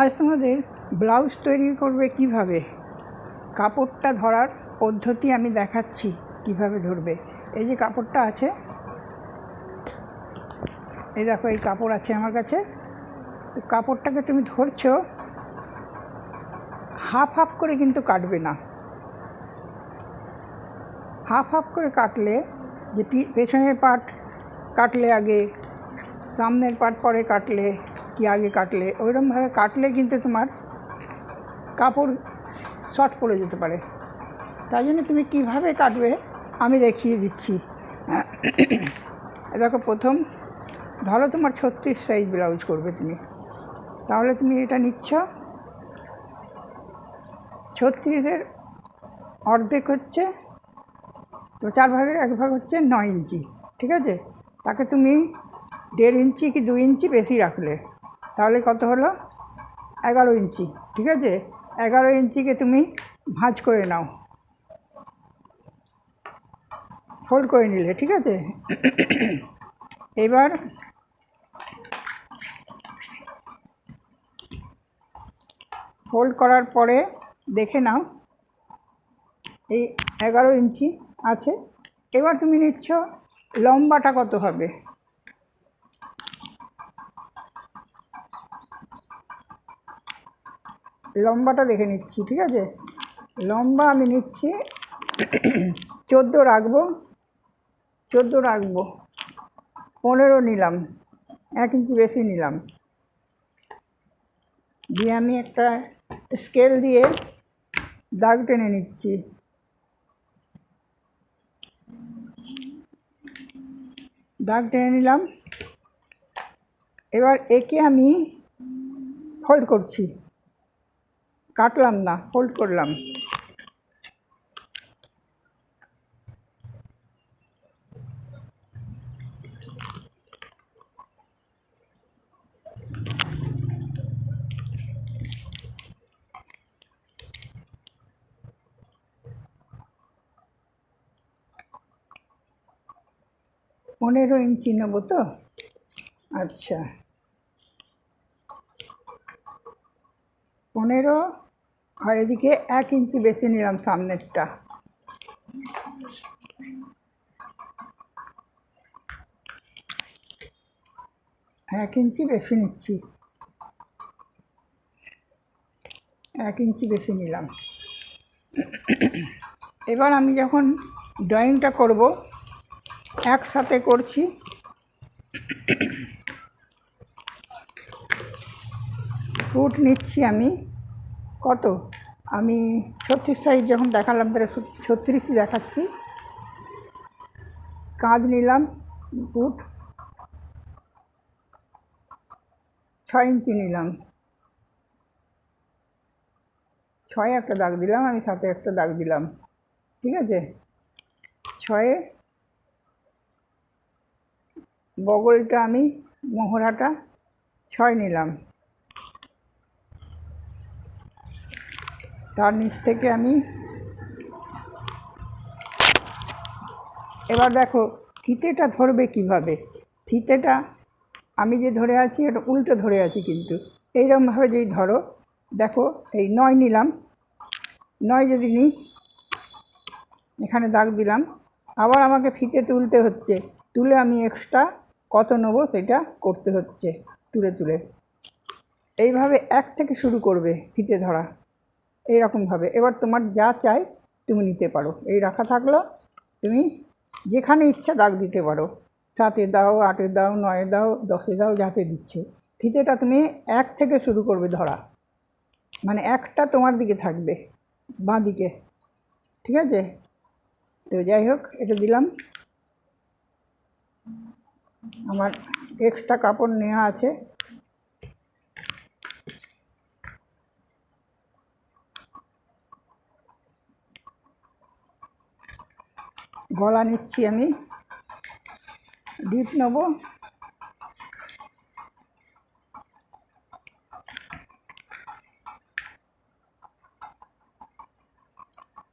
আজ তোমাদের ব্লাউজ তৈরি করবে কীভাবে? কাপড়টা ধরার পদ্ধতি আমি দেখাচ্ছি কীভাবে ধরবে। এই যে কাপড়টা আছে, এই দেখো এই কাপড় আছে আমার কাছে। তো কাপড়টাকে তুমি ধরছো, হাফ হাফ করে কিন্তু কাটবে না। হাফ হাফ করে কাটলে, যে পেছনের পার্ট কাটলে আগে সামনের পার্ট পরে কাটলে, কি আগে কাটলে ওইরকমভাবে কাটলে কিন্তু তোমার কাপড় শর্ট পড়ে যেতে পারে। তাই জন্য তুমি কীভাবে কাটবে আমি দেখিয়ে দিচ্ছি। দেখো, প্রথম ধরো তোমার ছত্রিশ সাইজ ব্লাউজ করবে তুমি। তাহলে তুমি এটা নিচ্ছ। ছত্রিশের অর্ধেক হচ্ছে, তো চার ভাগের এক ভাগ হচ্ছে নয় ইঞ্চি, ঠিক আছে? তাকে তুমি দেড় ইঞ্চি কি দু ইঞ্চি বেশি রাখলে? তাহলে কত হলো? এগারো ইঞ্চি, ঠিক আছে? এগারো ইঞ্চিকে তুমি ভাঁজ করে নাও। ফোল্ড করে নিলে, ঠিক আছে? এবার ফোল্ড করার পরে দেখে নাও, এই এগারো ইঞ্চি আছে। এবার তুমি নিচ্ছ লম্বাটা কত হবে? লম্বাটা দেখে নিচ্ছি, ঠিক আছে? লম্বা আমি নিচ্ছি, চোদ্দ রাখব চোদ্দ রাখব, পনেরো নিলাম, এক ইঞ্চি বেশি নিলাম। দিয়ে আমি একটা স্কেল দিয়ে দাগ টেনে নিচ্ছি। দাগ টেনে নিলাম। এবার একে আমি ফোল্ড করছি। কাটলাম না হোল্ড করলাম। পনেরো ইঞ্চি নেব তো? আচ্ছা। পনেরো আর এদিকে এক ইঞ্চি বেশি নিলাম সামনেরটা। এক ইঞ্চি বেশি নিচ্ছি। এক ইঞ্চি বেশি নিলাম। এবার আমি যখন ড্রয়িংটা করব, একসাথে করছি। ফুট নিচ্ছি আমি। কত? আমি ছত্রিশ সাইজ যখন দেখালাম, তাহলে ছত্রিশই দেখাচ্ছি। কাঁধ নিলাম ফুট ছয় ইঞ্চি নিলাম। ছয় একটা দাগ দিলাম, আমি সাথে একটা দাগ দিলাম। ঠিক আছে? ছয়ে বগলটা আমি, মোহরাটা ছয় নিলাম। তার নিচ থেকে আমি এবার দেখো, ফিতেটা ধরবে কীভাবে? ফিতেটা আমি যে ধরে আছি, এটা উল্টো ধরে আছি কিন্তু। এইরকমভাবে যদি ধরো, দেখো, এই নয় নিলাম। নয় যদি নিই, এখানে দাগ দিলাম। আবার আমাকে ফিতে তুলতে হচ্ছে। তুলে আমি এক্সট্রা কত নেব সেটা করতে হচ্ছে, তুলে তুলে। এইভাবে এক থেকে শুরু করবে ফিতে ধরা। এইরকমভাবে। এবার তোমার যা চাই তুমি নিতে পারো। এই রাখা থাকল, তুমি যেখানে ইচ্ছা দাগ দিতে পারো। সাতে দাও, আটে দাও, নয়ে দাও, দশে দাও, যাতে দিচ্ছে। ফিতেটা তুমি এক থেকে শুরু করবে ধরা। মানে একটা তোমার দিকে থাকবে, বাঁ দিকে। ঠিক আছে? তো যাই হোক, এটা দিলাম। আমার এক্সট্রা কাপড় নেওয়া আছে। গলা নিচ্ছি আমি। ডিপ নেব।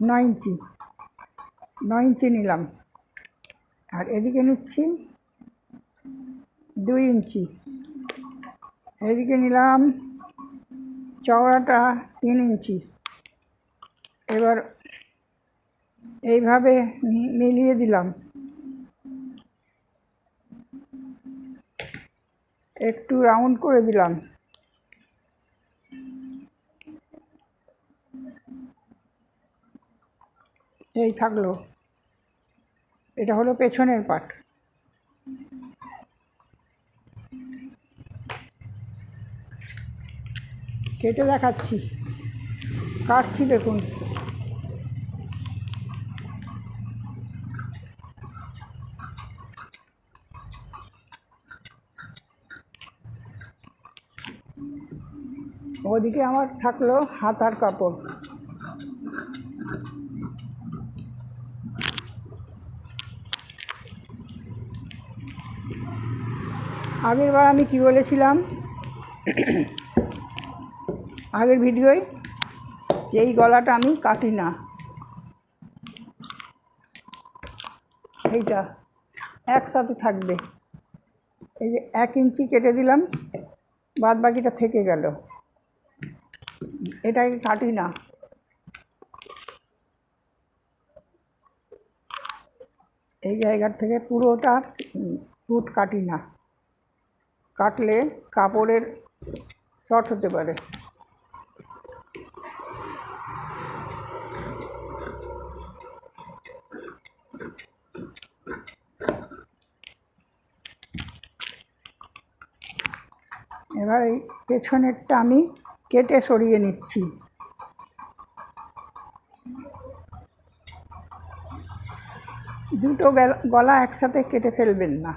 নয় ইঞ্চি। নয় ইঞ্চি নিলাম। আর এদিকে নিচ্ছি দুই ইঞ্চি। এদিকে নিলাম চওড়াটা তিন ইঞ্চি। এবার এইভাবে মিলিয়ে দিলাম। একটু রাউন্ড করে দিলাম। এই থাকল। এটা হলো পেছনের পাট। কেটে দেখাচ্ছি। কাটছি দেখুন। ওদিকে আমার থাকল হাতার কাপড়। আগের বার আমি কি বলেছিলাম? আগের ভিডিওয় যে এই গলাটা আমি কাটি না। এইটা একসাথে থাকবে। এই যে এক ইঞ্চি কেটে দিলাম বাদ বাকিটা থেকে গেল। এটাকে কাটি না। এই জায়গার থেকে পুরোটা ফুট কাটি না। কাটলে কাপড়ের শর্ট হতে পারে। এবার এই পেছনেরটা আমি কেটে সরিয়ে নিচ্ছি। দুটো গলা একসাথে কেটে ফেলবেন না।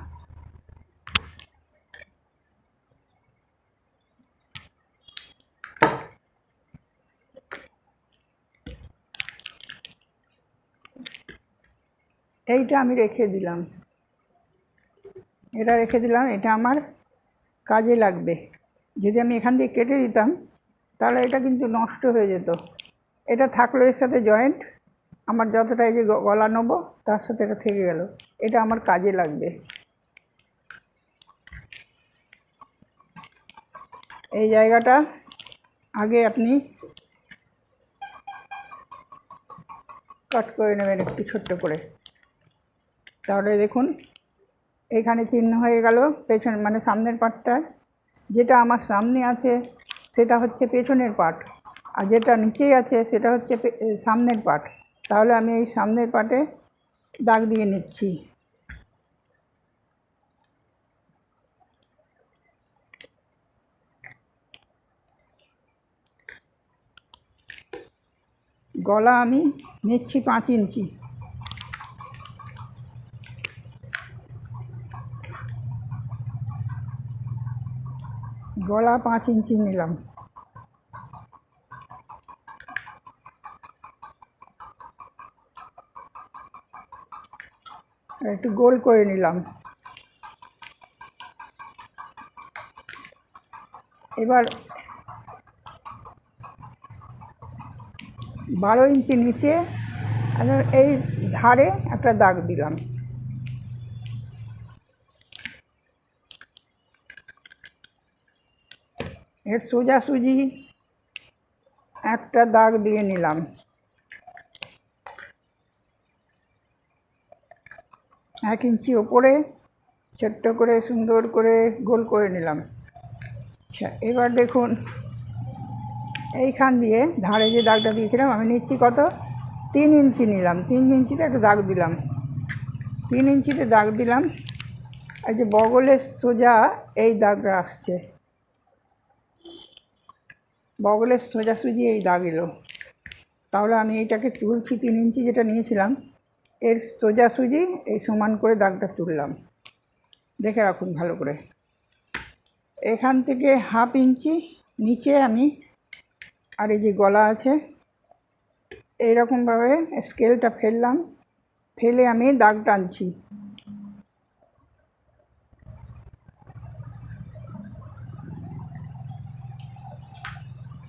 এইটা আমি রেখে দিলাম। এটা রেখে দিলাম, এটা আমার কাজে লাগবে। যদি আমি এখান দিয়ে কেটে দিতাম তাহলে এটা কিন্তু নষ্ট হয়ে যেত। এটা থাকল এর সাথে জয়েন্ট আমার যতটা এই যে গলা নেব, তার সাথে এটা থেকে গেল। এটা আমার কাজে লাগবে। এই জায়গাটা আগে আপনি কাট করে নেবেন একটু ছোট্ট করে। তাহলে দেখুন, এখানে চিহ্ন হয়ে গেল। পেছন মানে সামনের পাটটা যেটা আমার সামনে আছে সেটা হচ্ছে পেছনের পাট। আর যেটা নিচেই আছে সেটা হচ্ছে সামনের পাট। তাহলে আমি এই সামনের পাটে দাগ দিয়ে নিচ্ছি। গলা আমি নিচ্ছি পাঁচ ইঞ্চি। গলা পাঁচ ইঞ্চি নিলাম। একটু গোল করে নিলাম। এবার বারো ইঞ্চি নিচে এই ধারে একটা দাগ দিলাম। এর সোজাসুজি একটা দাগ দিয়ে নিলাম। এক ইঞ্চি ওপরে ছোট্ট করে সুন্দর করে গোল করে নিলাম। আচ্ছা এবার দেখুন, এইখান দিয়ে ধারে যে দাগটা দিয়েছিলাম, আমি নিচ্ছি কত? তিন ইঞ্চি নিলাম। তিন ইঞ্চিতে একটা দাগ দিলাম। তিন ইঞ্চিতে দাগ দিলাম। আর যে বগলের সোজা এই দাগটা আসছে। বগলের সোজাসুজি এই দাগ এলো। তাহলে আমি এইটাকে তুলছি তিন ইঞ্চি যেটা নিয়েছিলাম। এর সোজাসুজি এই সমান করে দাগটা তুললাম। দেখে রাখুন ভালো করে। এখান থেকে হাফ ইঞ্চি নিচে আমি আর এই যে গলা আছে, এইরকমভাবে স্কেলটা ফেললাম। ফেলে আমি দাগ টানছি।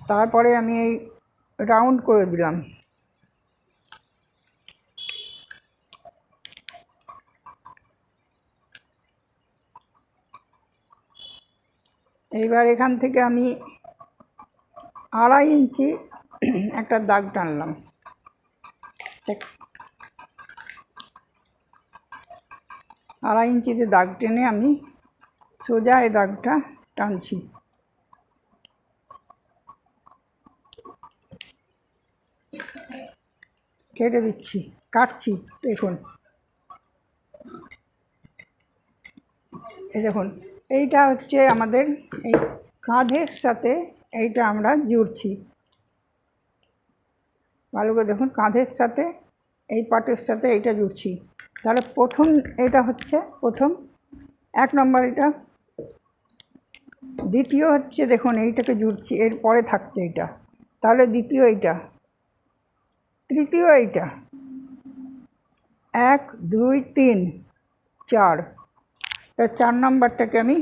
তারপরে আমি এই রাউন্ড করে দিলাম। এইবার এখান থেকে আমি আড়াই ইঞ্চি একটা দাগ টানলাম। আড়াই ইঞ্চিতে দাগ টেনে আমি সোজা এই দাগটা টানছি। কেটে দিচ্ছি, কাটছি, দেখুন। এই দেখুন, এইটা হচ্ছে আমাদের এই কাঁধের সাথে এইটা আমরা জুড়ছি। ভালো করে দেখুন, কাঁধের সাথে, এই পাটের সাথে এইটা জুড়ছি। তাহলে প্রথম এটা হচ্ছে প্রথম, এক নম্বর এটা। দ্বিতীয় হচ্ছে দেখুন, এইটাকে জুড়ছি, এর পরে থাকছে এটা তাহলে দ্বিতীয় এইটা। তৃতীয় এইটা। এক, দুই, তিন, চার। তা চার নম্বরটাকে আমি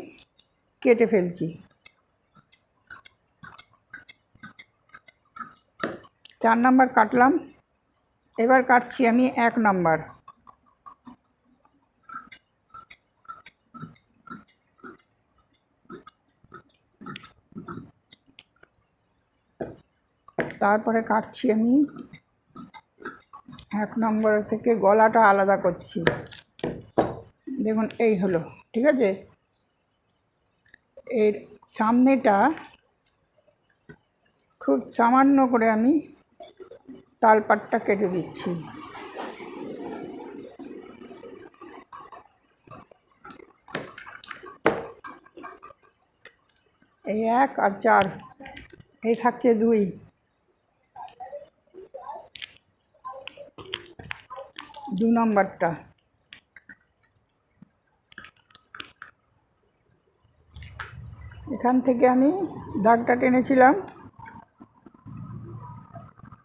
কেটে ফেলছি। চার নম্বর কাটলাম। এবার কাটছি আমি এক নম্বর। তারপরে কাটছি আমি এক নম্বর থেকে গলাটা আলাদা করছি। দেখুন, এই হলো, ঠিক আছে? এর সামনেটা খুব সামান্য করে আমি তালপাটটা কেটে দিচ্ছি। এই এক আর চার, এই থাকছে দুই। দু নম্বরটা। এখান থেকে আমি দাগটা টেনেছিলাম।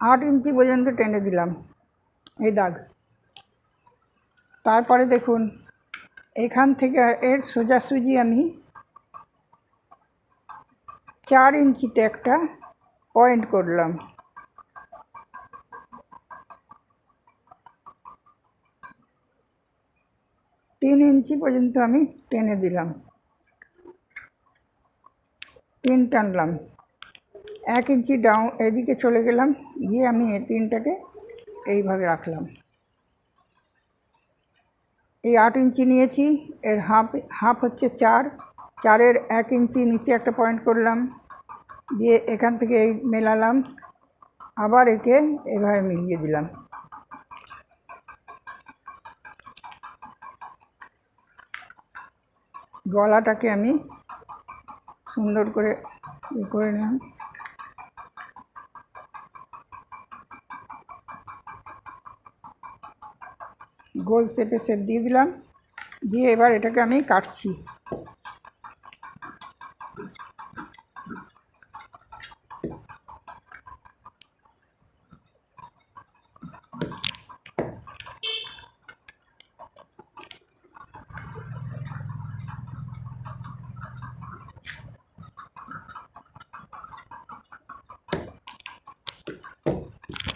আট ইঞ্চি পর্যন্ত টেনে দিলাম এই দাগ। তারপরে দেখুন, এখান থেকে এর সোজাসুজি আমি চার ইঞ্চিতে একটা পয়েন্ট করলাম। তিন ইঞ্চি পর্যন্ত আমি টেনে দিলাম। তিন টানলাম। এক ইঞ্চি ডাউন এদিকে চলে গেলাম, গিয়ে আমি এই তিনটাকে এইভাবে রাখলাম। এই আট ইঞ্চি নিয়েছি, এর হাফ হাফ হচ্ছে চার। চারের এক ইঞ্চি নিচে একটা পয়েন্ট করলাম, দিয়ে এখান থেকে এই মেলালাম, আবার একে এভাবে মিলিয়ে দিলাম। গলাটাকে আমি সুন্দর করে ইয়ে করে নিলাম। গোল শেপে শেপ দিয়ে দিলাম। দিয়ে এবার এটাকে আমি কাটছি।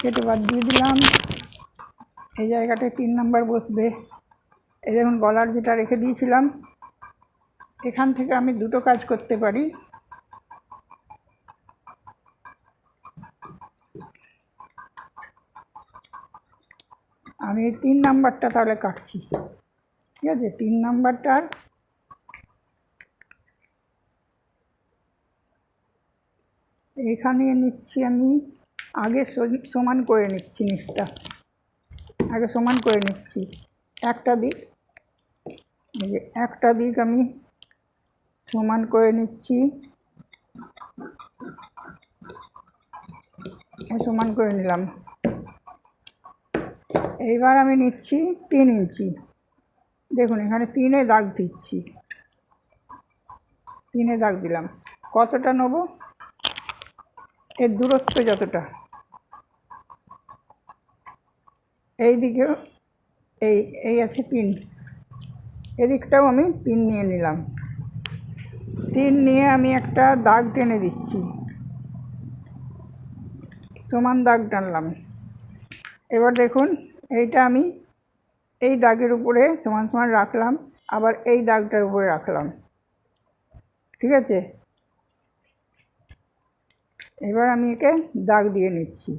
কেটে বাদ দিয়ে দিলাম। এই জায়গাটায় তিন নাম্বার বসবে। এই দেখুন, গলার যেটা রেখে দিয়েছিলাম, এখান থেকে আমি দুটো কাজ করতে পারি। আমি এই তিন নাম্বারটা তাহলে কাটছি। ঠিক আছে? তিন নাম্বারটার এখানে নিচ্ছি আমি আগে সমান করে নিচ্ছি নিচটা। আগে সমান করে নিচ্ছি। একটা দিক যে একটা দিক আমি সমান করে নিচ্ছি। সমান করে নিলাম। এইবার আমি নিচ্ছি তিন ইঞ্চি। দেখুন, এখানে তিনে দাগ দিচ্ছি। তিনে দাগ দিলাম। কতটা নেব? এর দূরত্ব যতটা? এই দিকেও এই এই আছে তিন এদিকটাও আমি তিন নিয়ে নিলাম। তিন নিয়ে আমি একটা দাগ টেনে দিচ্ছি। সমান দাগ টানলাম। এবার দেখুন, এইটা আমি এই দাগের উপরে সমান সমান রাখলাম, আবার এই দাগটার উপরে রাখলাম। ঠিক আছে? এবার আমি একে দাগ দিয়ে নিচ্ছি।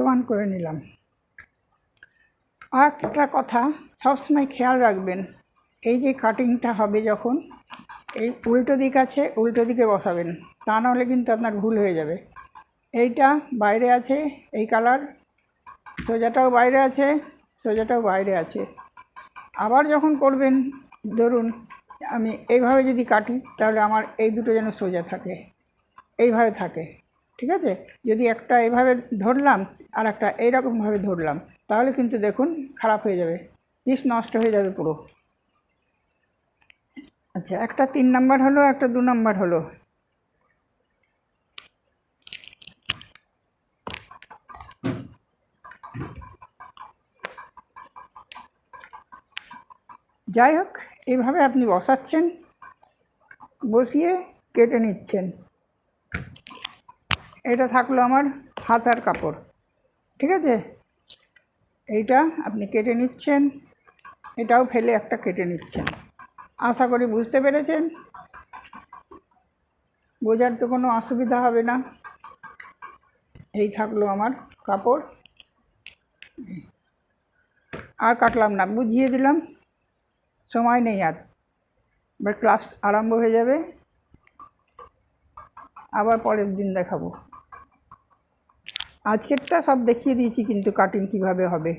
সমান করে নিলাম। আর একটা কথা সবসময় খেয়াল রাখবেন, এই যে কাটিংটা হবে যখন, এই উল্টো দিক আছে, উল্টো দিকে বসাবেন, তা নাহলে কিন্তু আপনার ভুল হয়ে যাবে। এইটা বাইরে আছে, এই কালার সোজাটাও বাইরে আছে, সোজাটাও বাইরে আছে। আবার যখন করবেন, ধরুন আমি এইভাবে যদি কাটি, তাহলে আমার এই দুটো যেন সোজা থাকে, এইভাবে থাকে। ঠিক আছে? যদি একটা এভাবে ধরলাম, আর একটা এইরকমভাবে ধরলাম, তাহলে কিন্তু দেখুন খারাপ হয়ে যাবে। পিস নষ্ট হয়ে যাবে পুরো। আচ্ছা একটা তিন নাম্বার হলো, একটা দু নাম্বার হলো। যাই হোক এইভাবে আপনি বসাচ্ছেন, বসিয়ে কেটে নিচ্ছেন। এটা থাকল আমার হাতার কাপড়, ঠিক আছে? এইটা আপনি কেটে নিচ্ছেন, এটাও ফেলে একটা কেটে নিচ্ছেন। আশা করি বুঝতে পেরেছেন? বোঝার তো কোনো অসুবিধা হবে না। এই থাকল আমার কাপড়। আর কাটলাম না, বুঝিয়ে দিলাম। সময় নেই আর। এবার ক্লাস আরম্ভ হয়ে যাবে। আবার পরের দিন দেখাবো। আজকেরটা সব দেখিয়ে দিয়েছি কিন্তু কাটিং কীভাবে হবে।